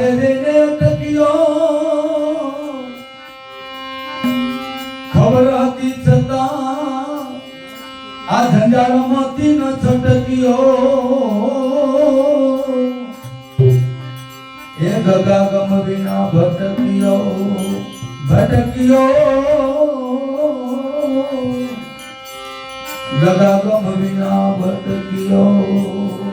જઈને ટક્યો. ખબર હતી છતાં આ ઝંઝાળમાંથી ન છટક્યો. એ ગગા ગમ વિના ભટક્યો ભટક્યો. ગગા ગમ વિના ભટક્યો.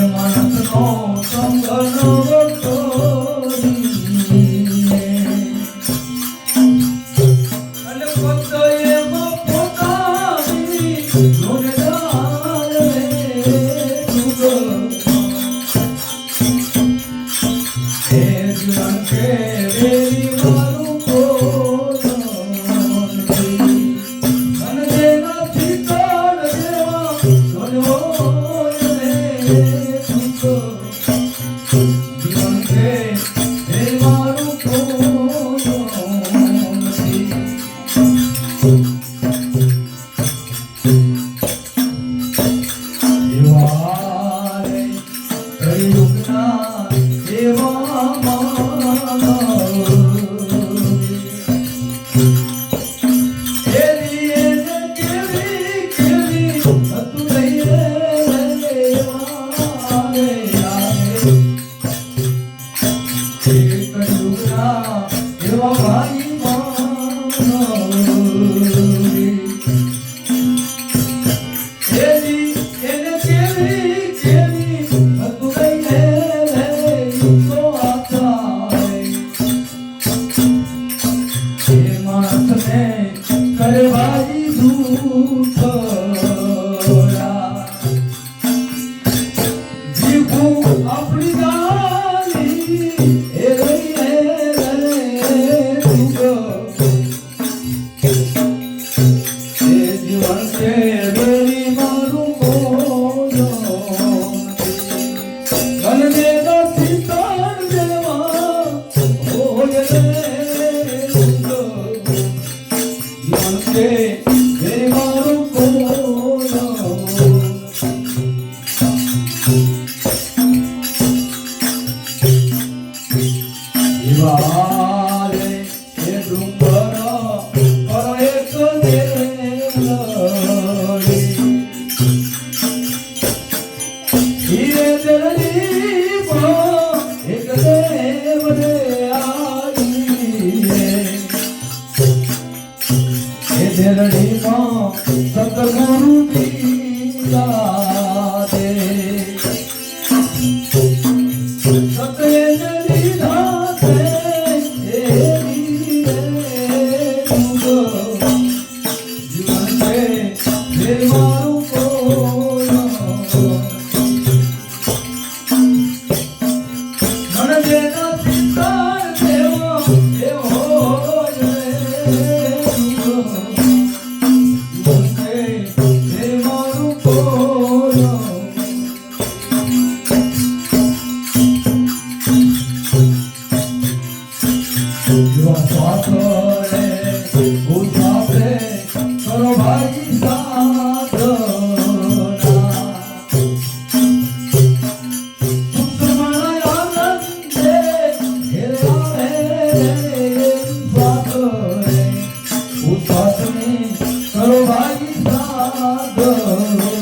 真夏の寒さの夜 பெரிய மரும் કરો ભાઈ સાધના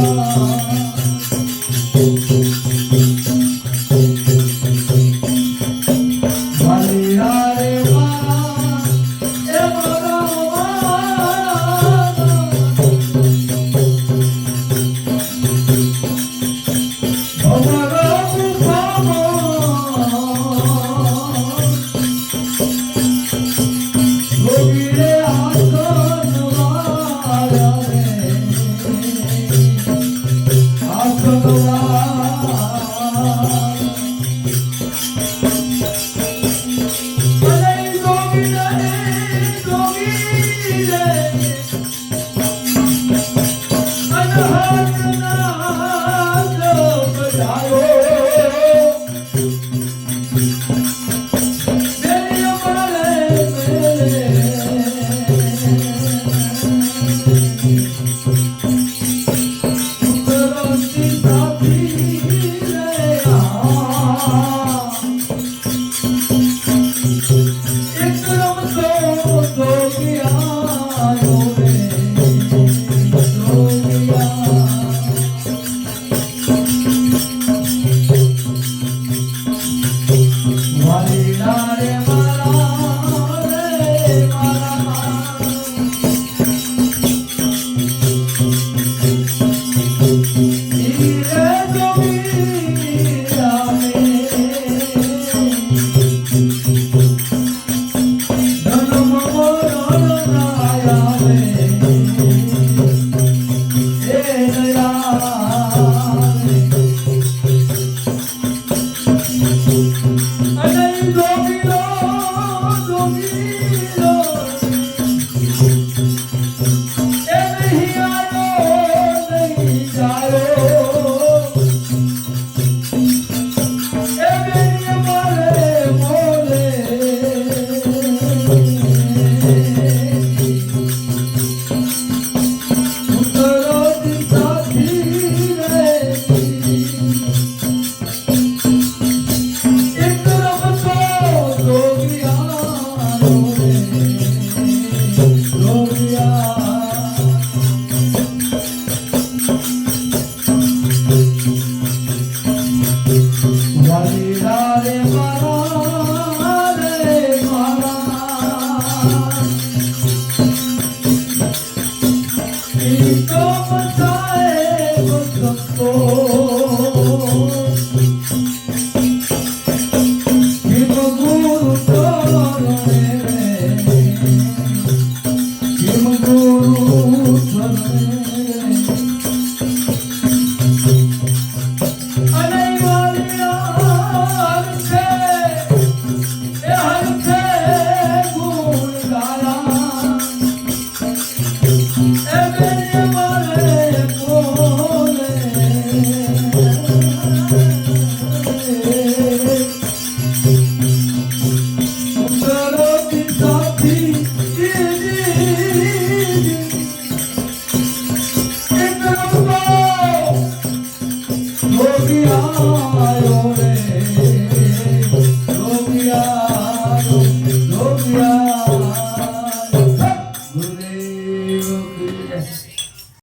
Oh,